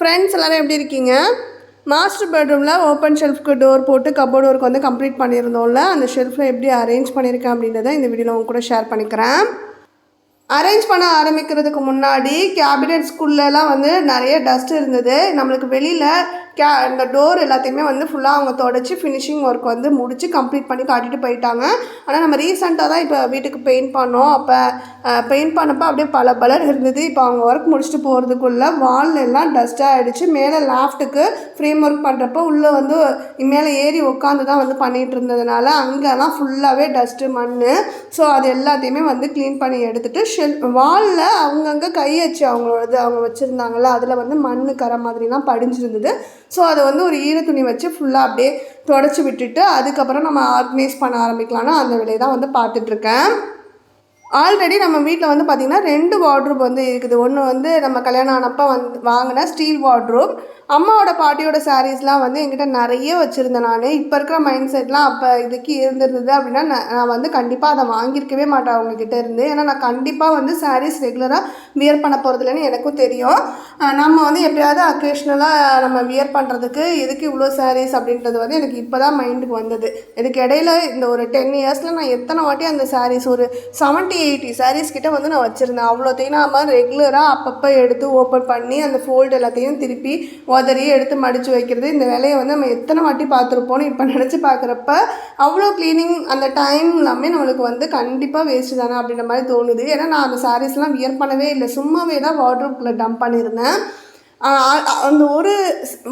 Friends எல்லோரும் எப்படி இருக்கீங்க? மாஸ்டர் பெட்ரூமில் ஓப்பன் ஷெல்ஃப்க்கு டோர் போட்டு கபோர்டு ஒர்க் வந்து கம்ப்ளீட் பண்ணியிருந்தோம்ல அந்த ஷெல்ஃபில் எப்படி அரேஞ்ச் பண்ணியிருக்கேன் அப்படின்றத இந்த வீடியோவில் உங்க கூட ஷேர் பண்ணிக்கிறேன். அரேஞ்ச் பண்ண ஆரம்பிக்கிறதுக்கு முன்னாடி கேபினெட் ஸ்கூல்லலாம் வந்து நிறைய டஸ்ட் இருந்தது. நம்மளுக்கு வெளியில் கே இந்த டோர் எல்லாத்தையுமே வந்து ஃபுல்லாக அவங்க தொடச்சி ஃபினிஷிங் ஒர்க் வந்து முடித்து கம்ப்ளீட் பண்ணி காட்டிட்டு போயிட்டாங்க. ஆனால் நம்ம ரீசெண்டாக தான் இப்போ வீட்டுக்கு பெயிண்ட் பண்ணோம். அப்போ பெயிண்ட் பண்ணப்போ அப்படியே பல பலர் இருந்தது. இப்போ அவங்க ஒர்க் முடிச்சுட்டு போகிறதுக்குள்ளே வாலில் எல்லாம் டஸ்ட்டாக ஆகிடுச்சு மேலே லாஃப்ட்டுக்கு ஃப்ரேம் ஒர்க் பண்ணுறப்போ உள்ளே வந்து மேலே ஏறி உட்காந்து தான் வந்து பண்ணிகிட்டு இருந்ததுனால அங்கெல்லாம் ஃபுல்லாகவே டஸ்ட்டு மண் ஸோ அது எல்லாத்தையுமே வந்து க்ளீன் பண்ணி எடுத்துகிட்டு ஷெல் வாலில் அவங்கங்க கை வச்சு அவங்களோடது அவங்க வச்சுருந்தாங்கல்ல அதில் வந்து மண் கரை மாதிரிலாம் படிஞ்சிருந்தது. ஸோ அதை வந்து ஒரு ஈர துணி வச்சு ஃபுல்லாக அப்படியே தொடச்சி விட்டுட்டு அதுக்கப்புறம் நம்ம ஆர்கனைஸ் பண்ண ஆரம்பிக்கலாம்னு அந்த வேலையை தான் வந்து பார்த்துட்ருக்கேன். ஆல்ரெடி நம்ம வீட்டில் வந்து பார்த்திங்கன்னா ரெண்டு வார்ட்ரூப் வந்து இருக்குது. ஒன்று வந்து நம்ம கல்யாணம் ஆனப்போ வந்து வாங்கின ஸ்டீல் வார்ட்ரூப் அம்மாவோட பாட்டியோட சாரீஸ்லாம் வந்து என்கிட்ட நிறைய வச்சுருந்தேன் நான். இப்போ இருக்கிற மைண்ட் செட்லாம் அப்போ இதுக்கு இருந்திருந்தது அப்படின்னா நான் நான் வந்து கண்டிப்பாக அதை வாங்கியிருக்கவே மாட்டேன் அவங்கக்கிட்ட இருந்து. ஏன்னா நான் கண்டிப்பாக வந்து சாரீஸ் ரெகுலராக வியர் பண்ண போகிறதில்லன்னு எனக்கும் தெரியும். நம்ம வந்து எப்படியாவது அக்கேஷ்னலாக நம்ம வியர் பண்ணுறதுக்கு எதுக்கு இவ்வளோ சாரீஸ் அப்படின்றது வந்து எனக்கு இப்போ தான் மைண்டுக்கு வந்தது. இதுக்கு இடையில இந்த ஒரு டென் இயர்ஸில் நான் எத்தனை வாட்டி அந்த சாரீஸ் ஒரு செவன்ட்டி எயிட்டி சாரீஸ் கிட்டே வந்து நான் வச்சுருந்தேன். அவ்வளோத்தையும் நாம ரெகுலராக அப்பப்போ எடுத்து ஓப்பன் பண்ணி அந்த ஃபோல்டு எல்லாத்தையும் திருப்பி உதறி எடுத்து மடித்து வைக்கிறது. இந்த வேலையை வந்து நம்ம எத்தனை வாட்டி பார்த்துருப்போம்னு இப்போ நினச்சி பார்க்குறப்ப அவ்வளோ க்ளீனிங் அந்த டைம் எல்லாமே நம்மளுக்கு வந்து கண்டிப்பாக வேஸ்ட்டு தானே அப்படின்ற மாதிரி தோணுது. ஏன்னா நான் அந்த சாரீஸ்லாம் வியர் பண்ணவே இல்லை. சும்மாவே தான் வாட்ரூப்பில் டம்ப் பண்ணியிருந்தேன். அந்த ஒரு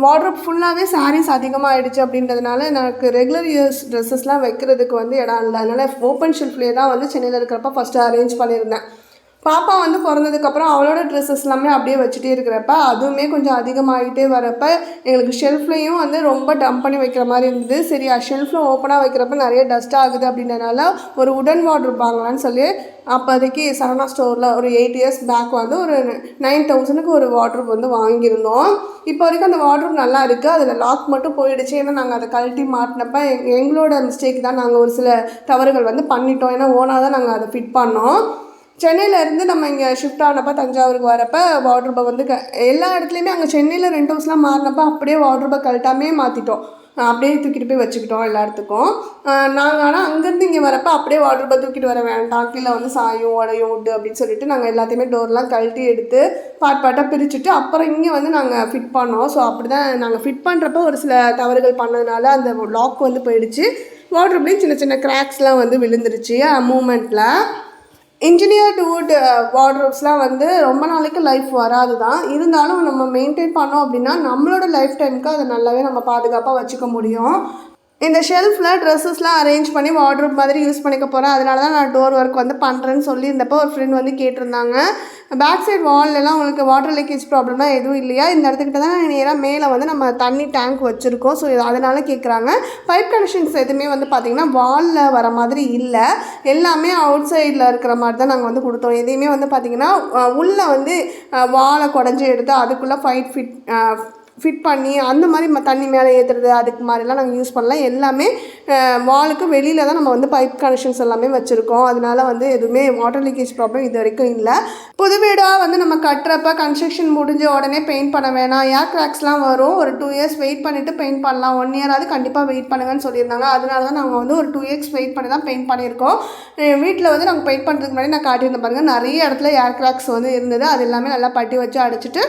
வாட்ரப் ஃபுல்லாகவே சாரீஸ் அதிகமாக ஆகிடுச்சு அப்படின்றதுனால எனக்கு ரெகுலர் இயர்ஸ் ட்ரெஸ்ஸஸ்லாம் வைக்கிறதுக்கு வந்து இடம் இல்லை. அதனால் ஓப்பன் ஷெல்ஃப்லேயே தான் வந்து சென்னையில் இருக்கிறப்ப ஃபஸ்ட்டு அரேஞ்ச் பண்ணியிருந்தேன். பாப்பா வந்து பிறந்ததுக்கப்புறம் அவளோட ட்ரெஸ்ஸஸ் எல்லாமே அப்படியே வச்சுட்டே இருக்கிறப்ப அதுவுமே கொஞ்சம் அதிகமாகிட்டே வரப்ப எங்களுக்கு ஷெல்ஃப்லேயும் வந்து ரொம்ப டம்ப் பண்ணி வைக்கிற மாதிரி இருந்தது. சரி ஷெல்ஃபில் ஓப்பனாக வைக்கிறப்ப நிறைய டஸ்ட் ஆகுது அப்படின்றனால ஒரு உடன் வாட்ரு வாங்கலான்னு சொல்லி அப்போதைக்கு சரணா ஸ்டோரில் ஒரு எயிட் இயர்ஸ் பேக் வந்து ஒரு நைன் தௌசண்ட்க்கு ஒரு வாட்ரு வந்து வாங்கியிருந்தோம். இப்போ வரைக்கும் அந்த வாட்ரு நல்லா இருக்குது அதில் லாக் மட்டும் போயிடுச்சு. ஏன்னா நாங்கள் அதை கழட்டி மாட்டினப்ப எங் எங்களோட மிஸ்டேக் தான் நாங்கள் ஒரு சில தவறுகள் வந்து பண்ணிட்டோம். ஏன்னா ஓனாக தான் நாங்கள் அதை ஃபிட் பண்ணோம். சென்னையிலேருந்து நம்ம இங்கே ஷிஃப்ட் ஆனப்போ தஞ்சாவூருக்கு வரப்போ வார்ட்ரோப்பை வந்து க எல்லா இடத்துலையுமே அங்கே சென்னையில் ரெண்ட் ஹவுஸ்லாம் மாறினப்போ அப்படியே வார்ட்ரோப்பை கழட்டாமே மாற்றிட்டோம் அப்படியே தூக்கிட்டு போய் வச்சுக்கிட்டோம் எல்லா இடத்துக்கும் நாங்கள் ஆனால் அங்கேருந்து இங்கே வரப்போ அப்படியே வார்ட்ரோப்பை தூக்கிட்டு வர வேண்டாம். கீழே வந்து சாயும் உடையும் உண்டு அப்படின்னு சொல்லிட்டு நாங்கள் எல்லாத்தையுமே டோர்லாம் கழட்டி எடுத்து பாட் பாட்டாக பிரிச்சுட்டு அப்புறம் இங்கே வந்து நாங்கள் ஃபிட் பண்ணோம். ஸோ அப்படி தான் நாங்கள் ஃபிட் பண்ணுறப்போ ஒரு சில தவறுகள் பண்ணதுனால அந்த லாக் வந்து போயிடுச்சு. வார்ட்ரோப்லேயும் சின்ன சின்ன கிராக்ஸ்லாம் வந்து விழுந்துருச்சு. மூமெண்ட்டில் இன்ஜினியர்டு வுட் வார்ட்ரோப்ஸ்லாம் வந்து ரொம்ப நாளைக்கு லைஃப் வராது தான் இருந்தாலும் நம்ம மெயின்டைன் பண்ணோம் அப்படின்னா நம்மளோட லைஃப் டைமுக்கு அதை நல்லாவே நம்ம பாதுகாப்பாக வச்சுக்க முடியும். இந்த ஷெல்ஃபில் ட்ரெஸ்ஸஸ்லாம் அரேஞ்ச் பண்ணி வார்ட்ரோப் மாதிரி யூஸ் பண்ணிக்க போகிறேன் அதனால தான் நான் டோர் ஒர்க் வந்து பண்ணுறேன்னு சொல்லியிருந்தப்போ ஒரு ஃப்ரெண்ட் வந்து கேட்டிருந்தாங்க. பேக் சைட் வால்லலாம் உங்களுக்கு வாட்டர் லீக்கேஜ் ப்ராப்ளம்லாம் எதுவும் இல்லையா? இந்த இடத்துக்கிட்ட தான் நேராக மேலே வந்து நம்ம தண்ணி டேங்க் வச்சுருக்கோம். ஸோ அதனால் கேட்குறாங்க பைப் கனெக்ஷன்ஸ் எதுவுமே வந்து பார்த்திங்கன்னா வாலில் வர மாதிரி இல்லை. எல்லாமே அவுட் சைடில் இருக்கிற மாதிரி தான் நாங்கள் வந்து கொடுத்தோம். எதையுமே வந்து பார்த்திங்கன்னா உள்ளே வந்து வாழை குடஞ்சி எடுத்து அதுக்குள்ளே ஃபைட் ஃபிட் ஃபிட் பண்ணி அந்த மாதிரி ம- தண்ணி மேலே ஏற்றுறது அதுக்கு மாதிரிலாம் நாங்கள் யூஸ் பண்ணலாம். எல்லாமே வாலுக்கு வெளியில் தான் நம்ம வந்து பைப் கனெக்ஷன்ஸ் எல்லாமே வச்சுருக்கோம். அதனால வந்து எதுவுமே வாட்டர் லீக்கேஜ் ப்ராப்ளம் இது வரைக்கும் இல்லை. புது வீடாக வந்து நம்ம கட்டுறப்ப கன்ஸ்ட்ரக்ஷன் முடிஞ்ச உடனே பெயிண்ட் பண்ண வேணாம். ஏர் கிராக்ஸ்லாம் வரும். ஒரு டூ இயர்ஸ் வெயிட் பண்ணிவிட்டு பெயிண்ட் பண்ணலாம். ஒன் இயராவது கண்டிப்பாக வெயிட் பண்ணுங்கன்னு சொல்லியிருந்தாங்க. அதனால தான் நாங்கள் வந்து ஒரு டூ இயர்ஸ் வெயிட் பண்ணி தான் பெயிண்ட் பண்ணியிருக்கோம். வீட்டில் வந்து நாங்கள் பெயிண்ட் பண்ணுறதுக்கு முன்னாடி நான் காட்டியிருந்தேன் பாருங்கள் நிறைய இடத்துல ஏர் கிராக்ஸ் வந்து இருந்தது. அது எல்லாமே நல்லா பட்டி வச்சு அடிச்சுட்டு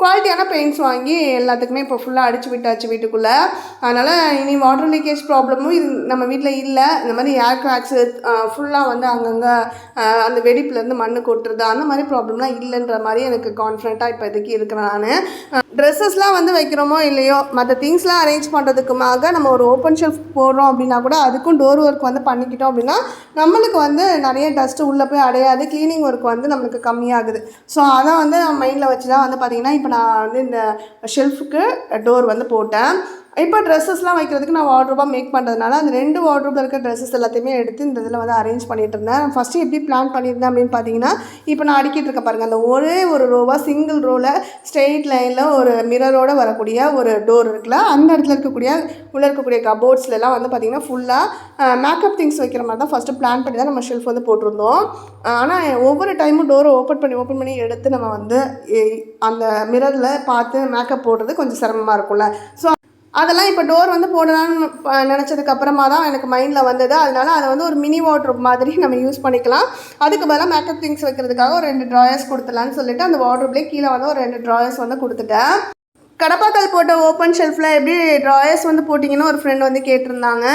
குவாலிட்டியான பெயிண்ட்ஸ் வாங்கி எல்லாத்துக்குமே இப்போ ஃபுல்லாக அடிச்சு விட்டாச்சு வீட்டுக்குள்ளே. அதனால் இனி வாட்டர் லீக்கேஜ் ப்ராப்ளமும் இது நம்ம வீட்டில் இல்லை. இந்த மாதிரி ஏர் கிராக்ஸு ஃபுல்லாக வந்து அங்கங்கே அந்த வெடிப்புலேருந்து மண்ணு கொட்டுறது அந்த மாதிரி ப்ராப்ளம்லாம் இல்லைன்ற மாதிரி எனக்கு கான்ஃபிடண்ட்டாக இப்போதைக்கு இருக்கிறேன் நான். ட்ரெஸ்ஸஸ்லாம் வந்து வைக்கிறோமோ இல்லையோ மற்ற திங்ஸ்லாம் அரேஞ்ச் பண்ணுறதுக்குமாக நம்ம ஒரு ஓப்பன் ஷெல்ஃப் போடுறோம் அப்படின்னா கூட அதுக்கும் டோர் ஒர்க் வந்து பண்ணிக்கிட்டோம் அப்படின்னா நம்மளுக்கு வந்து நிறைய டஸ்ட்டு உள்ளே போய் அடையாது. க்ளீனிங் ஒர்க் வந்து நம்மளுக்கு கம்மியாகுது. ஸோ அதை வந்து மைண்டில் வச்சு தான் வந்து பார்த்திங்கன்னா இப்போ நான் வந்து இந்த ஷெல்ஃபுக்கு டோர் வந்து போட்டேன். இப்போ ட்ரெஸ்ஸஸ்லாம் வைக்கிறதுக்கு நான் வாட்ரூபாக மேக் பண்ணுறதுனால அந்த ரெண்டு வார்ட்ரோப்பில் இருக்க ட்ரெஸ்ஸஸ் எல்லாத்தையுமே எடுத்து இந்த இதில் வந்து அரேஞ்ச் பண்ணிட்டு இருந்தேன். ஃபஸ்ட்டு எப்படி பிளான் பண்ணியிருந்தேன் அப்படின்னு பார்த்தீங்கன்னா இப்போ நான் அடிக்கிட்டு இருக்க பாருங்கள் அந்த ஒரே ஒரு ரோவாக சிங்கிள் ரோவில் ஸ்ட்ரெயிட் லைனில் ஒரு மிரரோடு வரக்கூடிய ஒரு டோர் இருக்குல்ல அந்த இடத்துல இருக்கக்கூடிய உள்ளே இருக்கக்கூடிய கபோர்ட்ஸ்லாம் வந்து பார்த்திங்கன்னா ஃபுல்லாக மேக்கப் திங்ஸ் வைக்கிற மாதிரி தான் ஃபஸ்ட்டு பிளான் பண்ணி தான் நம்ம ஷெல்ஃப் வந்து போட்டிருந்தோம். ஆனால் ஒவ்வொரு டைமும் டோரை ஓப்பன் பண்ணி ஓப்பன் பண்ணி எடுத்து நம்ம வந்து எ- அந்த மிரரில் பார்த்து மேக்கப் போடுறது கொஞ்சம் சிரமமாக இருக்கும்ல. ஸோ அதெல்லாம் இப்போ டோர் வந்து போடலான்னு நினச்சதுக்கப்புறமா நினச்சதுக்கு அப்புறமா தான் எனக்கு மைண்டில் வந்தது. அதனால அதை வந்து ஒரு மினி வாட்ரு மாதிரி நம்ம யூஸ் பண்ணிக்கலாம். அதுக்கு பதிலாக மேக்கப் திங்ஸ் வைக்கிறதுக்காக ஒரு ரெண்டு ட்ராயர்ஸ் கொடுத்துலான்னு சொல்லிட்டு அந்த வார்ட்ரோப்லேயே கீழே வந்து ஒரு ரெண்டு ட்ராயர்ஸ் வந்து கொடுத்துட்டேன். கடப்பாக்கல் போட்ட ஓப்பன் ஷெல்ஃபில் எப்படி ட்ராயர்ஸ் வந்து போட்டிங்கன்னு ஒரு ஃப்ரெண்ட் வந்து கேட்டிருந்தாங்க.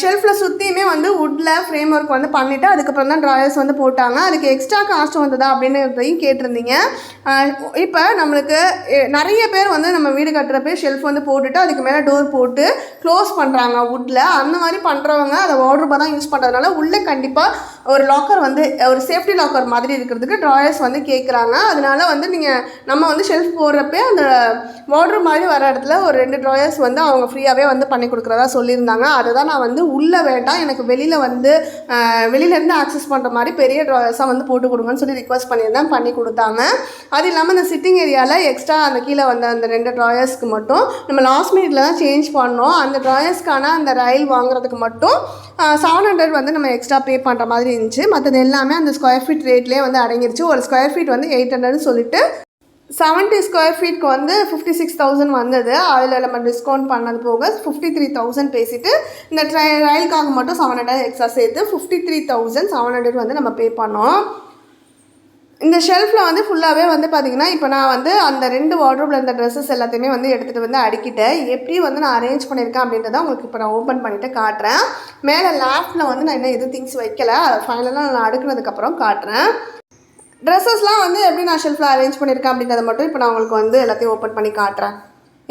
ஷெல்ஃபில் சுற்றியுமே வந்து வுட்டில் ஃப்ரேம் ஒர்க் வந்து பண்ணிவிட்டு அதுக்கப்புறம் தான் ட்ராயர்ஸ் வந்து போட்டாங்க. அதுக்கு எக்ஸ்ட்ரா காஸ்ட் வந்ததா அப்படின்றதையும் கேட்டிருந்தீங்க. இப்போ நம்மளுக்கு நிறைய பேர் வந்து நம்ம வீடு கட்டுறப்ப ஷெல்ஃப் வந்து போட்டுட்டு அதுக்கு மேலே டோர் போட்டு க்ளோஸ் பண்ணுறாங்க வுட்டில் அந்த மாதிரி பண்ணுறவங்க அதை வார்ட்ரோபாக தான் யூஸ் பண்ணுறதுனால உள்ளே கண்டிப்பாக ஒரு லாக்கர் வந்து ஒரு சேஃப்டி லாக்கர் மாதிரி இருக்கிறதுக்கு ட்ராயர்ஸ் வந்து கேட்குறாங்க அதனால வந்து நீங்கள் நம்ம வந்து ஷெல்ஃப் போடுறப்ப அந்த வார்ட்ரோப் மாதிரி வர இடத்துல ஒரு ரெண்டு ட்ராயர்ஸ் வந்து அவங்க ஃப்ரீயாகவே வந்து பண்ணி கொடுக்குறதா சொல்லியிருந்தாங்க. அதை தான் நான் வந்து உள்ளே வேண்டாம். எனக்கு வெளியில் வந்து வெளியிலேருந்து ஆக்சஸ் பண்ணுற மாதிரி பெரிய ட்ராயர்ஸாக வந்து போட்டு கொடுங்கன்னு சொல்லி ரிக்வஸ்ட் பண்ணியிருந்தேன். பண்ணி கொடுத்தாங்க. அது இல்லாமல் இந்த சிட்டிங் ஏரியாவில் எக்ஸ்ட்ரா அந்த கீழே வந்த அந்த ரெண்டு ட்ராயர்ஸ்க்கு மட்டும் நம்ம லாஸ்ட் மினிட்ல தான் சேஞ்ச் பண்ணோம். அந்த ட்ராயர்ஸ்க்கான அந்த ரயில் வாங்குறதுக்கு மட்டும் செவன் ஹண்ட்ரட் வந்து நம்ம எக்ஸ்ட்ரா பே பண்ணுற மாதிரி இருந்துச்சு. மற்றது எல்லாமே அந்த ஸ்கொயர் ஃபீட் ரேட்லேயே வந்து அடங்கிருச்சு. ஒரு ஸ்கொயர் ஃபீட் வந்து எயிட் ஹண்ட்ரட்னு சொல்லிட்டு செவன்ட்டி ஸ்கொயர் ஃபீட்க்கு வந்து ஃபிஃப்டி சிக்ஸ் தௌசண்ட் வந்தது. அதில் நம்ம டிஸ்கவுண்ட் பண்ணது போக ஃபிஃப்டி த்ரீ தௌசண்ட் பேசிட்டு இந்த ட்ரை ரயிலுக்காக மட்டும் செவன் ஹண்ட்ரட் எக்ஸ்ட்ரா சேர்த்து fifty three thousand seven hundred வந்து நம்ம பே பண்ணோம். இந்த ஷெல்ஃபில் வந்து ஃபுல்லாகவே வந்து பார்த்திங்கன்னா இப்போ நான் வந்து அந்த ரெண்டு வார்ட்ரோப்பில் இருந்த ட்ரெஸ்ஸஸ் எல்லாத்தையுமே வந்து எடுத்துகிட்டு வந்து அடுக்கிட்டேன். எப்படி வந்து நான் அரேஞ்ச் பண்ணியிருக்கேன் அப்படின்றத உங்களுக்கு இப்போ நான் ஓப்பன் பண்ணிவிட்டு காட்டுறேன். மேலே லேஃப்டில் வந்து நான் இன்னும் எதுவும் திங்ஸ் வைக்கல. ஃபைனலாக நான் அடுக்குனதுக்கப்புறம் காட்டுறேன். ட்ரெஸ்ஸஸ்லாம் வந்து எப்படி நான் ஷெல்ஃபில் அரேஞ்ச் பண்ணியிருக்கேன் அப்படின்றத மட்டும் இப்போ நான் உங்களுக்கு வந்து எல்லாத்தையும் ஓப்பன் பண்ணி காட்டுறேன்.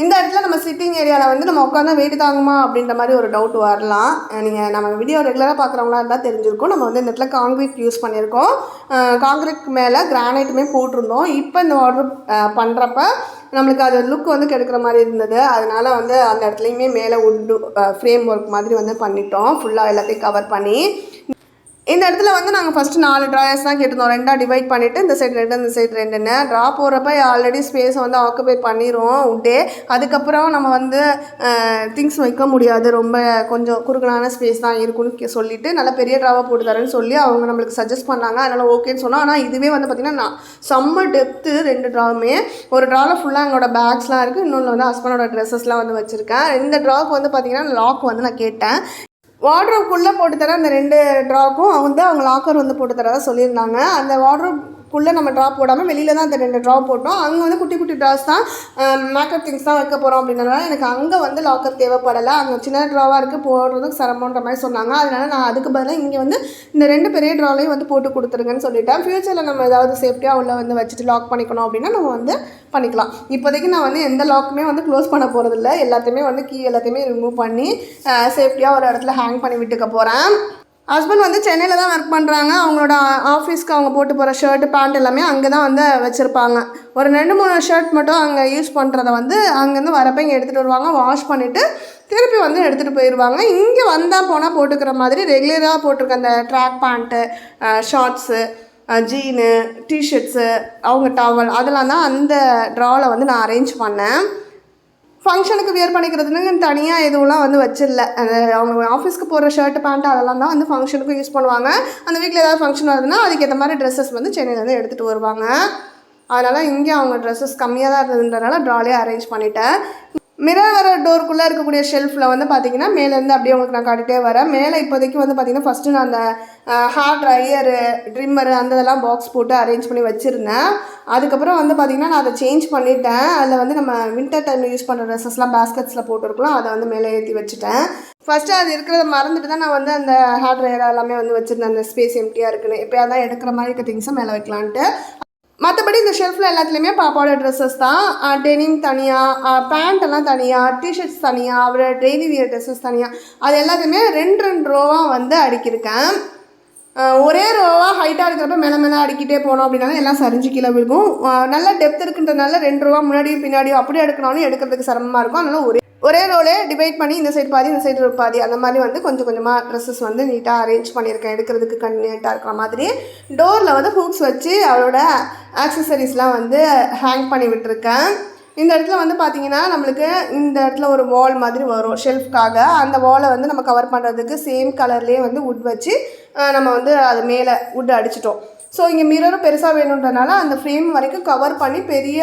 இந்த இடத்துல நம்ம சிட்டிங் ஏரியாவில் வந்து நம்ம உட்காந்து வெயிட் தாங்குமா அப்படின்ற மாதிரி ஒரு டவுட் வரலாம். நீங்கள் நம்ம வீடியோ ரெகுலராக பார்க்குறவங்களா இருந்தால் தெரிஞ்சிருக்கும். நம்ம வந்து இந்த இடத்துல காங்கிரீட் யூஸ் பண்ணியிருக்கோம் காங்கிரீட் மேலே கிரானைட்டுமே போட்டிருந்தோம். இப்போ இந்த ஆர்டர் பண்ணுறப்ப நம்மளுக்கு அது லுக் வந்து கெடுக்கிற மாதிரி இருந்தது. அதனால வந்து அந்த இடத்துலையுமே மேலே உட்டு ஃப்ரேம் ஒர்க் மாதிரி வந்து பண்ணிட்டோம். ஃபுல்லாக எல்லாத்தையும் கவர் பண்ணி. இந்த இடத்துல வந்து நாங்கள் ஃபஸ்ட்டு நாலு ட்ராயர்ஸ் தான் கேட்டிருந்தோம். ரெண்டாக டிவைட் பண்ணிவிட்டு இந்த சைடு ரெண்டு இந்த சைடு ரெண்டுன்னு. ட்ரா போகிறப்ப ஆல்ரெடி ஸ்பேஸை வந்து ஆக்குபை பண்ணிடுவோம் விட்டே அதுக்கப்புறம் நம்ம வந்து திங்ஸ் வைக்க முடியாது. ரொம்ப கொஞ்சம் குறுகலான ஸ்பேஸ் தான் இருக்கும்னு கே- நல்லா பெரிய ட்ராவாக போட்டு தரேன்னு சொல்லி அவங்க நம்மளுக்கு சஜஸ்ட் பண்ணாங்க. அதனால் ஓகேன்னு சொன்னோம். ஆனால் இதுவே வந்து பார்த்திங்கன்னா நான் செம்ம டெப்த்து ரெண்டு ட்ராவுமே ஒரு ட்ராவில் ஃபுல்லாக எங்களோட பேக்ஸ்லாம் இருக்குது இன்னொன்று வந்து ஹஸ்பண்டோட ட்ரெஸ்ஸஸ்லாம் வந்து வச்சுருக்கேன். இந்த ட்ராவுக்கு வந்து பார்த்திங்கன்னா லாக் வந்து நான் கேட்டேன். வார்ட்ரோப்குள்ளே போட்டு தர அந்த ரெண்டு ட்ராப்பும் வந்து அவங்க லாக்கர் வந்து போட்டு தரதா சொல்லியிருந்தாங்க. அந்த குள்ளே நம்ம ட்ராப் போடாமல் வெளியில் தான் அந்த ரெண்டு ட்ராப் போட்டோம். அங்கே வந்து குட்டி குட்டி ட்ராஸ் தான் மேக்கப் திங்ஸ் தான் வைக்க போகிறோம் அப்படின்றனால எனக்கு அங்கே வந்து லாக்கர் தேவைப்படலை. அங்கே சின்ன ட்ராவாக இருக்குது போடுறதுக்கு சிரமன்ற மாதிரி சொன்னாங்க. அதனால நான் அதுக்கு பதிலாக இங்கே வந்து இந்த ரெண்டு பெரிய ட்ராலையும் வந்து போட்டு கொடுத்துருங்கன்னு சொல்லிட்டேன். ஃப்யூச்சரில் நம்ம ஏதாவது சேஃப்டியாக உள்ள வந்து வச்சுட்டு லாக் பண்ணிக்கணும் அப்படின்னா நம்ம வந்து பண்ணிக்கலாம். இப்போதைக்கு நான் வந்து எந்த லாக்குமே வந்து க்ளோஸ் பண்ண போகிறதில்ல எல்லாத்தையுமே வந்து கீ எல்லாத்தையுமே ரிமூவ் பண்ணி சேஃப்டியாக ஒரு இடத்துல ஹேங் பண்ணி விட்டுக்க போகிறேன் ஹஸ்பண்ட் வந்து சென்னையில் தான் ஒர்க் பண்ணுறாங்க அவங்களோட ஆஃபீஸ்க்கு அவங்க போட்டு போகிற ஷர்ட்டு பேண்ட் எல்லாமே அங்கே தான் வந்து வச்சுருப்பாங்க. ஒரு ரெண்டு மூணு ஷர்ட் மட்டும் அங்கே யூஸ் பண்ணுறத வந்து அங்கேருந்து வரப்போ இங்கே எடுத்துகிட்டு வருவாங்க. வாஷ் பண்ணிவிட்டு திருப்பி வந்து எடுத்துகிட்டு போயிடுவாங்க இங்கே வந்தால் போனால் போட்டுக்கிற மாதிரி ரெகுலராக போட்டிருக்க அந்த track pant shorts jean T shirts அவங்க டவல் அதெல்லாம் தான் அந்த ட்ராவில் வந்து நான் அரேஞ்ச் பண்ணேன். ஃபங்க்ஷனுக்கு வியர் பண்ணிக்கிறதுன்னு தனியாக எதுவும்லாம் வந்து வச்சிடல அந்த அவங்க ஆஃபீஸ்க்கு போடுற ஷர்ட் பேண்ட் அதெல்லாம் தான் வந்து ஃபங்க்ஷனுக்கும் யூஸ் பண்ணுவாங்க. அந்த வீட்டில் ஏதாவது ஃபங்க்ஷன் வருதுன்னா அதுக்கேற்ற மாதிரி ட்ரெஸ்ஸஸ் வந்து சென்னையிலேருந்து எடுத்துகிட்டு வருவாங்க. அதனால் இங்கே அவங்க ட்ரெஸ்ஸஸ் கம்மியாக தான் இருந்ததுன்றனால ட்ராலே அரேஞ்ச் பண்ணிட்டேன். மிரர் வர டோருக்குள்ளே இருக்கக்கூடிய ஷெல்ஃபில் வந்து பார்த்தீங்கன்னா மேலேருந்து அப்படியே உங்களுக்கு நான் காட்டிகிட்டே வரேன். மேலே இப்போதைக்கு வந்து பார்த்திங்கன்னா ஃபஸ்ட்டு நான் அந்த ஹேர் ட்ரையரு ட்ரிம்மரு அந்த இதெல்லாம் பாக்ஸ் போட்டு அரேஞ்ச் பண்ணி வச்சுருந்தேன். அதுக்கப்புறம் வந்து பார்த்தீங்கன்னா நான் அதை சேஞ்ச் பண்ணிட்டேன். அதில் வந்து நம்ம வின்டர் டைமில் யூஸ் பண்ணுற ட்ரெஸ்ஸஸ்லாம் பேஸ்கெட்ஸில் போட்டுருக்கலாம். அதை வந்து மேலே ஏற்றி வச்சுட்டேன். ஃபஸ்ட்டு அது இருக்கிறத மறந்துட்டு தான் நான் வந்து அந்த ஹேர் ட்ரையர் எல்லாமே வந்து வச்சுருந்தேன். அந்த ஸ்பேஸ் எம்டியாக இருக்குன்னு. எப்போயா தான் எடுக்கிற மாதிரி இருக்க திங்ஸை மேலே வைக்கலான்ட்டு. மற்றபடி இந்த ஷெல்ஃபில் எல்லாத்துலேயுமே பாப்பாவோட ட்ரெஸ்ஸஸ் தான். டெனிம் தனியாக பேண்ட் எல்லாம் தனியாக டிஷர்ட்ஸ் தனியாக அவரோட டெய்லி வியர் ட்ரெஸ்ஸஸ் தனியாக அது எல்லாத்தையுமே ரெண்டு ரெண்டு ரோவாக வந்து அடுக்கியிருக்கேன். ஒரே ரோவாக ஹைட்டாக இருக்கிறப்ப மேலே மேலே அடிக்கிட்டே போனோம் அப்படின்னாலும் எல்லாம் சரிஞ்சு கீழே விழுகும். நல்லா நல்ல டெப்த் இருக்குன்றதுனால ரெண்டு ரூபா முன்னாடியும் பின்னாடியும் அப்படியே எடுக்கணும்னு எடுக்கிறதுக்கு சிரமமாக இருக்கும். அதனால ஒரே ஒரே ரோலே டிவைட் பண்ணி இந்த சைடு பாதி இந்த சைடு பாதி அந்த மாதிரி வந்து கொஞ்சம் கொஞ்சமாக ட்ரெஸ்ஸஸ் வந்து நீட்டாக அரேஞ்ச் பண்ணியிருக்கேன். எடுக்கிறதுக்கு கன்வீனியண்ட்டாக இருக்கிற மாதிரி. டோரில் வந்து ஹூக்ஸ் வச்சு அவளோட ஆக்சசரிஸ்லாம் வந்து ஹேங் பண்ணி விட்டுருக்கேன். இந்த இடத்துல வந்து பார்த்தீங்கன்னா நம்மளுக்கு இந்த இடத்துல ஒரு வால் மாதிரி வரும் ஷெல்ஃப்காக அந்த வாலை வந்து நம்ம கவர் பண்ணுறதுக்கு சேம் கலர்லேயே வந்து வுட் வச்சு நம்ம வந்து அது மேலே உட் அடிச்சிட்டோம். ஸோ இங்கே மிரரும் பெருசாக வேணுன்றனால அந்த ஃப்ரேம் வரைக்கும் கவர் பண்ணி பெரிய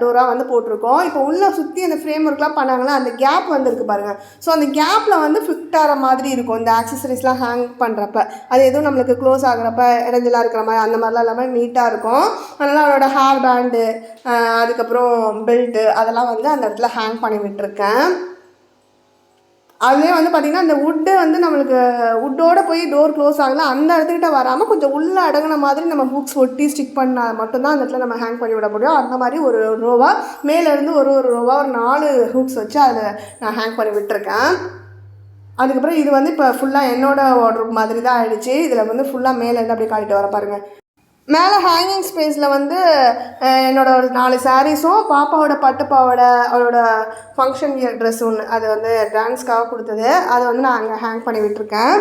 டோராக வந்து போட்டிருக்கோம். இப்போ உள்ளே சுற்றி அந்த ஃப்ரேம் ஒர்க்லாம் பண்ணாங்கன்னா அந்த கேப் வந்துருக்கு பாருங்கள் ஸோ அந்த கேப்பில் வந்து ஃபிட் ஆகிற மாதிரி இருக்கும். இந்த ஆக்சசரிஸ்லாம் ஹேங் பண்ணுறப்ப அது எதுவும் நம்மளுக்கு க்ளோஸ் ஆகிறப்ப இடைஞ்சலாக இருக்கிற மாதிரி அந்த மாதிரிலாம் இல்லாமல் நீட்டாக இருக்கும். அதனால் அவரோட ஹேர் பேண்டு அதுக்கப்புறம் பெல்ட்டு அதெல்லாம் வந்து அந்த இடத்துல ஹேங் பண்ணி விட்டுருக்கேன். அதுலேயே வந்து பார்த்திங்கன்னா அந்த வுட்டு வந்து நம்மளுக்கு வுட்டோட போய் டோர் க்ளோஸ் ஆகல அந்த இடத்துக்கிட்ட வராமல் கொஞ்சம் உள்ளே அடங்கின மாதிரி நம்ம ஹூக்ஸ் ஒட்டி ஸ்டிக் பண்ணால் மட்டும்தான் அந்த இடத்துல நம்ம ஹேங் பண்ணி விட முடியும். அந்த மாதிரி ஒரு ரோவா மேலேருந்து ஒரு ஒரு ரோவா ஒரு நாலு ஹூக்ஸ் வச்சு அதில் நான் ஹேங் பண்ணி விட்டுருக்கேன். அதுக்கப்புறம் இது வந்து இப்போ ஃபுல்லாக என்னோடய ஆர்டர் மாதிரி தான் ஆகிடுச்சு இதில் வந்து ஃபுல்லாக மேலேருந்து அப்படியே காட்டிட்டு வர பாருங்கள் மேலே ஹேங்கிங் ஸ்பேஸில் வந்து என்னோட ஒரு நாலு சாரீஸும் பாப்பாவோட பட்டு பாவோட அவளோட ஃபங்க்ஷன் இயர் ட்ரெஸ் ஒன்று அது வந்து டான்ஸ்க்காக கொடுத்தது. அதை வந்து நான் அங்கே ஹேங் பண்ணி விட்டுருக்கேன்.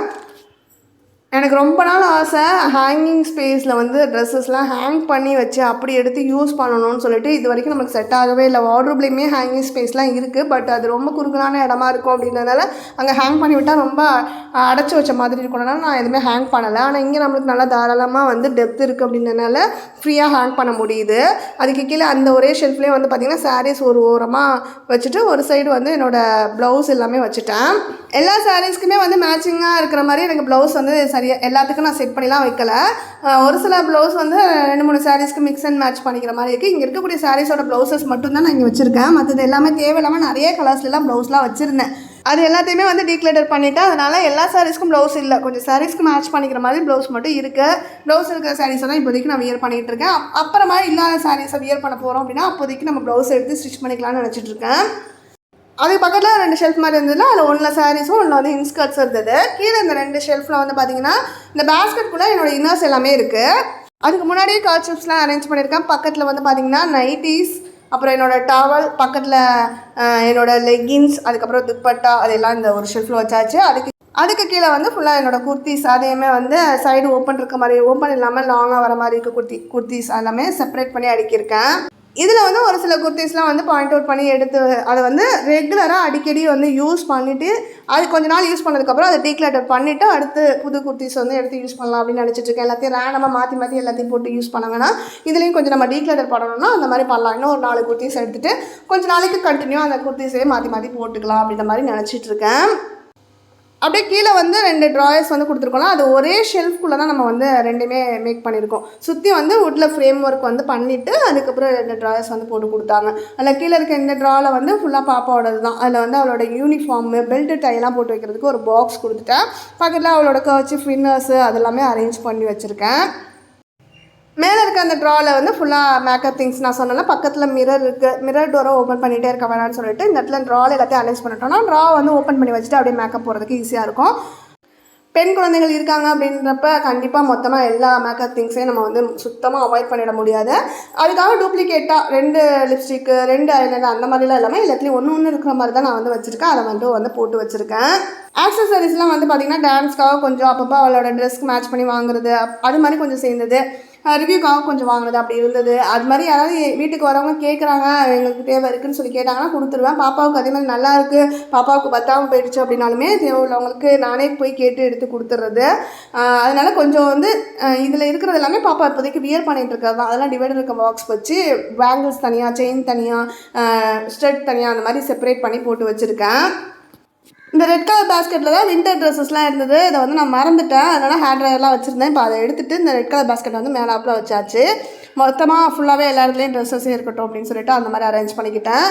எனக்கு ரொம்ப நாள் ஆசை ஹேங்கிங் ஸ்பேஸில் வந்து ட்ரெஸ்ஸஸ்லாம் ஹேங் பண்ணி வச்சு அப்படி எடுத்து யூஸ் பண்ணணும்னு சொல்லிட்டு இது வரைக்கும் நமக்கு செட் ஆகவே இல்லை. வார்ட்ரோப்லேயுமே ஹேங்கிங் ஸ்பேஸ்லாம் இருக்குது பட் அது ரொம்ப குறுகலான இடமா இருக்கும் அப்படின்றதுனால அங்கே ஹேங் பண்ணி விட்டால் ரொம்ப அடைச்சி வச்ச மாதிரி இருக்கணும்னா நான் எதுவுமே ஹேங் பண்ணலை. ஆனால் இங்கே நம்மளுக்கு நல்லா தாராளமாக வந்து டெப்த் இருக்குது அப்படின்றதுனால ஃப்ரீயாக ஹேங் பண்ண முடியுது. அதுக்கு கீழே அந்த ஒரே ஷெல்ஃப்லேயே வந்து பார்த்திங்கன்னா சாரீஸ் ஒரு ஓரமாக வச்சுட்டு ஒரு சைடு வந்து என்னோடய ப்ளவுஸ் எல்லாமே வச்சுட்டேன். எல்லா சாரீஸ்க்குமே வந்து மேட்சிங்காக இருக்கிற மாதிரி எனக்கு ப்ளவுஸ் வந்து சரியாக எல்லாத்துக்கும் நான் செட் பண்ணிலாம் வைக்கல. ஒரு சில ப்ளவுஸ் வந்து ரெண்டு மூணு சாரீஸ்க்கு மிக்ஸ் அண்ட் மேட்ச் பண்ணிக்கிற மாதிரி இருக்குது இங்கே இருக்கக்கூடிய சாரீஸோட ப்ளவுசஸ் மட்டும்தான் நான் இங்கே வச்சுருக்கேன். மற்றது எல்லாமே தேவையில்லாமல் நிறைய கலர்ஸ்லாம் ப்ளவுஸ்லாம் வச்சுருந்தேன். அது எல்லாத்தையுமே வந்து டீக்ளேட்டர் பண்ணிவிட்டேன் அதனால் எல்லா சாரீஸ்க்கும் ப்ளவுஸ் இல்லை. கொஞ்சம் சாரீஸ்க்கு மேட்ச் பண்ணிக்கிற மாதிரி ப்ளவுஸ் மட்டும் இருக்குது ப்ளவுஸ் இருக்கிற சாரீஸை தான் இப்போதைக்கு நான் வியர் பண்ணிகிட்டு இருக்கேன். அப்புறமா இல்லாத சாரீஸை வியர் பண்ண போகிறோம் அப்படின்னா அப்போதைக்கு நம்ம ப்ளவுஸ் எடுத்து ஸ்டிச் பண்ணிக்கலாம்னு நினச்சிட்டு அதே அதுக்கு பக்கத்தில் ரெண்டு ஷெல்ஃப் மாதிரி இருந்ததுல அதில் ஒன்றில் சாரீஸும் ஒன்றில் வந்து இன்ஸ்கர்ட்ஸ் இருந்தது. கீழே இந்த ரெண்டு ஷெல்ஃபில் வந்து பார்த்தீங்கன்னா இந்த பேஸ்கெட்குள்ளே என்னோட இன்னர்ஸ் எல்லாமே இருக்குது அதுக்கு முன்னாடியே கர்ச்சிப்ஸ்லாம் அரேஞ்ச் பண்ணியிருக்கேன் பக்கத்தில் வந்து பார்த்தீங்கன்னா நைட்டிஸ் அப்புறம் என்னோட டவல் பக்கத்தில் என்னோட லெகின்ஸ் அதுக்கப்புறம் துப்பட்டா அதெல்லாம் இந்த ஒரு ஷெல்ஃபில் வச்சாச்சு. அதுக்கு அதுக்கு கீழே வந்து ஃபுல்லாக என்னோட குர்த்திஸ் அதையுமே வந்து சைடு ஓப்பன் இருக்க மாதிரி ஓப்பன் இல்லாமல் லாங்காக வர மாதிரி இருக்க குர்த்தி குர்த்திஸ் எல்லாமே செப்பரேட் பண்ணி அடுக்கியிருக்கேன். இதில் வந்து ஒரு சில குர்த்திஸ்லாம் வந்து பாயிண்ட் அவுட் பண்ணி எடுத்து அதை வந்து ரெகுலராக அடிக்கடி வந்து யூஸ் பண்ணிவிட்டு அது கொஞ்ச நாள் யூஸ் பண்ணதுக்கப்புறம் அதை டீக்ளேட்டர் பண்ணிவிட்டு அடுத்து புது குர்த்திஸ் வந்து எடுத்து யூஸ் பண்ணலாம் அப்படின்னு நினச்சிட்டு இருக்கேன். எல்லாத்தையும் ரேண்டமாக மாற்றி மாற்றி எல்லாத்தையும் போட்டு யூஸ் பண்ண வேணாம். இதுலேயும் கொஞ்சம் நம்ம டீக்ளேட்டர் பண்ணணும்னா அந்த மாதிரி பண்ணலாம். இன்னும் ஒரு நாலு குர்த்திஸ் எடுத்துகிட்டு கொஞ்ச நாளைக்கு கண்டினியூ அந்த குர்த்திஸே மாற்றி மாற்றி போட்டுக்கலாம் அப்படின்ற மாதிரி நினச்சிட்டு இருக்கேன். அப்படியே கீழே வந்து ரெண்டு ட்ராயர்ஸ் வந்து கொடுத்துருக்கோம்ல அது ஒரே ஷெல்ஃப்குள்ளே தான் நம்ம வந்து ரெண்டுமே மேக் பண்ணியிருக்கோம் சுற்றி வந்து உட்டில் ஃப்ரேம் ஒர்க் வந்து பண்ணிவிட்டு அதுக்கப்புறம் ரெண்டு ட்ராயர்ஸ் வந்து போட்டு கொடுத்தாங்க. அதில் கீழே இருக்க இந்த ட்ராவில் வந்து ஃபுல்லாக பாப்பாவோடது தான். அதில் வந்து அவளோட யூனிஃபார்மு பெல்ட் டைலாம் போட்டு வைக்கிறதுக்கு ஒரு பாக்ஸ் கொடுத்துட்டேன். பக்கத்தில் அவளோட கர்ச்சி ஃபின்னர்ஸு அதெல்லாமே அரேஞ்ச் பண்ணி வச்சுருக்கேன். மேலே இருக்க அந்த ட்ராவில் வந்து ஃபுல்லாக மேக்கப் திங்ஸ் நான் சொன்னேன்ல பக்கத்தில் மிரர் இருக்குது மிரர் டோரை ஓப்பன் பண்ணிகிட்டே இருக்க வேணாம்னு சொல்லிட்டு இந்த இடத்துல ட்ரால் எல்லாத்தையும் அரேஞ்ச் பண்ணிட்டோம்னா ட்ரா வந்து ஓப்பன் பண்ணி வச்சுட்டு அப்படியே மேக்கப் போகிறதுக்கு ஈஸியாக இருக்கும். பெண் குழந்தைகள் இருக்காங்க அப்படின்றப்ப கண்டிப்பாக மொத்தமாக எல்லா மேக்கப் திங்ஸையும் நம்ம வந்து சுத்தமாக அவாய்ட் பண்ணிட முடியாது. அதுக்காக டூப்ளிகேட்டாக ரெண்டு லிப்ஸ்டிக்கு ரெண்டு ஐலைனர் அந்த மாதிரிலாம் இல்லாமல் எல்லாத்துலேயும் ஒன்று ஒன்று இருக்கிற மாதிரி தான் நான் வந்து வச்சுருக்கேன். அதை வந்து வந்து போட்டு வச்சுருக்கேன். ஆக்சசரிஸ்லாம் வந்து பார்த்திங்கன்னா டான்ஸ்க்காக கொஞ்சம் அப்பப்போ அவளோட ட்ரெஸ்க்கு மேட்ச் பண்ணி வாங்குறது அது மாதிரி கொஞ்சம் சேர்ந்தது. ரிவ்யூக்காக கொஞ்சம் வாங்கினது அப்படி இருந்தது. அது மாதிரி யாராவது வீட்டுக்கு வரவங்க கேட்குறாங்க எங்களுக்கு தேவை இருக்குன்னு சொல்லி கேட்டாங்கன்னா கொடுத்துருவேன். பாப்பாவுக்கு அதே மாதிரி நல்லா இருக்குது பாப்பாவுக்கு பத்தாமல் போயிடுச்சு அப்படின்னாலுமே தேவை உள்ளவங்களுக்கு நானே போய் கேட்டு எடுத்து கொடுத்துட்றது அதனால் அதனால கொஞ்சம் வந்து இதில் இருக்கிறது எல்லாமே பாப்பா இப்போதைக்கு வியர் பண்ணிகிட்டு இருக்கிறது தான். அதெல்லாம் டிவைடர் இருக்க பாக்ஸ் வச்சு பேங்கிள்ஸ் தனியாக செயின் தனியாக ஸ்ட்ரெட் தனியாக அந்த மாதிரி செப்பரேட் பண்ணி போட்டு வச்சுருக்கேன். இந்த ரெட் கலர் பேஸ்கெட்டில் தான் வின்டர் ட்ரெஸ்ஸஸ்லாம் இருந்தது. இதை வந்து நான் மறந்துட்டேன். அதனால் ஹேர் ட்ரையர்லாம் வச்சுருந்தேன். இப்போ அதை எடுத்துட்டு இந்த ரெட் கலர் பேஸ்கெட் வந்து மேலாப்பில் வச்சாச்சு. மொத்தமாக ஃபுல்லாகவே எல்லா இடத்துலையும் ட்ரெஸ்ஸஸே இருக்கட்டும் அப்படின்னு சொல்லிட்டு அந்த மாதிரி அரேஞ்ச் பண்ணிக்கிட்டேன்.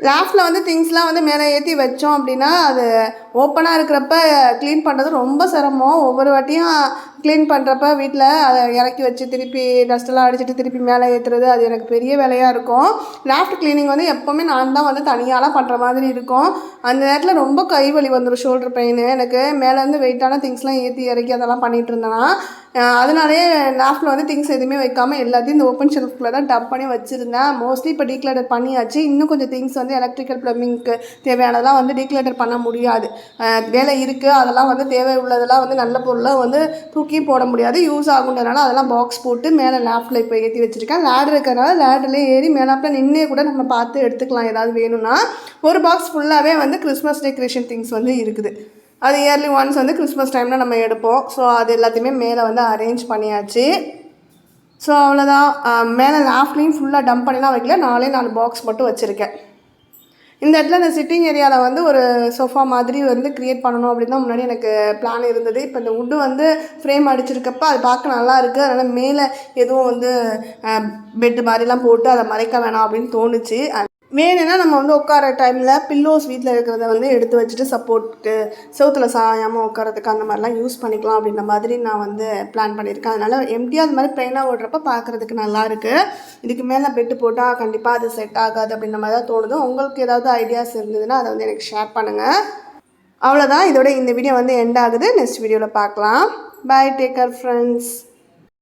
லாஸ்ட்டில் வந்து திங்ஸ்லாம் வந்து மேலே ஏற்றி வச்சோம் அப்படின்னா அது ஓப்பனாக இருக்கிறப்ப க்ளீன் பண்ணுறது ரொம்ப சிரமம். ஒவ்வொரு வாட்டியும் க்ளீன் பண்ணுறப்ப வீட்டில் அதை இறக்கி வச்சு திருப்பி டஸ்ட்டெல்லாம் அடிச்சுட்டு திருப்பி மேலே ஏற்றுறது அது எனக்கு பெரிய வேலையாக இருக்கும். லாஃப்ட் க்ளீனிங் வந்து எப்போவுமே நான் தான் வந்து தனியாலாம் பண்ணுற மாதிரி இருக்கும். அந்த நேரத்தில் ரொம்ப கை வலி வந்துடும் ஷோல்டர் பெயின் எனக்கு மேலேருந்து வெயிட்டான திங்ஸ்லாம் ஏற்றி இறக்கி அதெல்லாம் பண்ணிகிட்டு இருந்தேன்னா அதனாலேயே லாஃப்டில் வந்து திங்ஸ் எதுவுமே வைக்காமல் எல்லாத்தையும் இந்த ஓப்பன் ஷெல்ஃப்குள்ளே தான் டப் பண்ணி வச்சுருந்தேன். மோஸ்ட்லி இப்போ டீக்ளேட்டர் பண்ணியாச்சு. இன்னும் கொஞ்சம் திங்ஸ் வந்து எலக்ட்ரிக்கல் ப்ளம்பிங்க்கு தேவையானதெல்லாம் வந்து டீக்ளேட்டர் பண்ண முடியாது. வேலை இருக்குது அதெல்லாம் வந்து தேவை உள்ளதெல்லாம் வந்து நல்ல பொருளாக வந்து தூக்கி போட முடியாது. யூஸ் ஆகுன்றனால அதெல்லாம் பாக்ஸ் போட்டு மேலே லேப்டில் இப்போ ஏற்றி வச்சுருக்கேன். லேடர் இருக்கிறனால லேடர்லேயே ஏறி மேலாப்பில் நின்று கூட நம்ம பார்த்து எடுத்துக்கலாம். ஏதாவது வேணும்னா ஒரு பாக்ஸ் ஃபுல்லாகவே வந்து கிறிஸ்மஸ் டெக்கரேஷன் திங்ஸ் வந்து இருக்குது. அது இயர்லி ஒன்ஸ் வந்து கிறிஸ்மஸ் டைமில் நம்ம எடுப்போம். ஸோ அது எல்லாத்தையுமே மேலே வந்து அரேஞ்ச் பண்ணியாச்சு. ஸோ அவ்வளோதான் மேலே லாஃப்ட்லேயும் ஃபுல்லாக டம்ப் பண்ணிலாம் வைக்கல. நாலே நாலு பாக்ஸ் மட்டும் வச்சுருக்கேன். இந்த இடத்துல இந்த சிட்டிங் ஏரியாவில் வந்து ஒரு சோஃபா மாதிரி வந்து க்ரியேட் பண்ணணும் அப்படின்னு தான் முன்னாடி எனக்கு பிளான் இருந்தது. இப்போ இந்த வுட்டு வந்து ஃப்ரேம் அடிச்சிருக்கப்ப அது பார்க்க நல்லா இருக்குது அதனால் மேலே எதுவும் வந்து பெட்டு மாதிரிலாம் போட்டு அதை மறைக்க வேணாம் அப்படின்னு தோணுச்சு. வேணும்னா நம்ம வந்து உட்கார டைமில் பில்லோஸ் வீட்டில் இருக்கிறத வந்து எடுத்து வச்சுட்டு சப்போர்ட்டுக்கு செவத்தில் சாயாமல் உட்காரத்துக்கு அந்த மாதிரிலாம் யூஸ் பண்ணிக்கலாம் அப்படின்ற மாதிரி நான் வந்து பிளான் பண்ணியிருக்கேன். அதனால் எம்டியாக அந்த மாதிரி ப்ளைனாக ஓடுறப்ப பார்க்குறதுக்கு நல்லா இருக்குது இதுக்கு மேலே பெட்டு போட்டால் கண்டிப்பாக அது செட் ஆகாது அப்படின்ற மாதிரி தான் தோணுது. உங்களுக்கு ஏதாவது ஐடியாஸ் இருந்ததுன்னா அதை வந்து எனக்கு ஷேர் பண்ணுங்கள் அவ்வளோதான் இதோட இந்த வீடியோ வந்து எண்ட் ஆகுது. நெக்ஸ்ட் வீடியோவில் பார்க்கலாம். By taker friends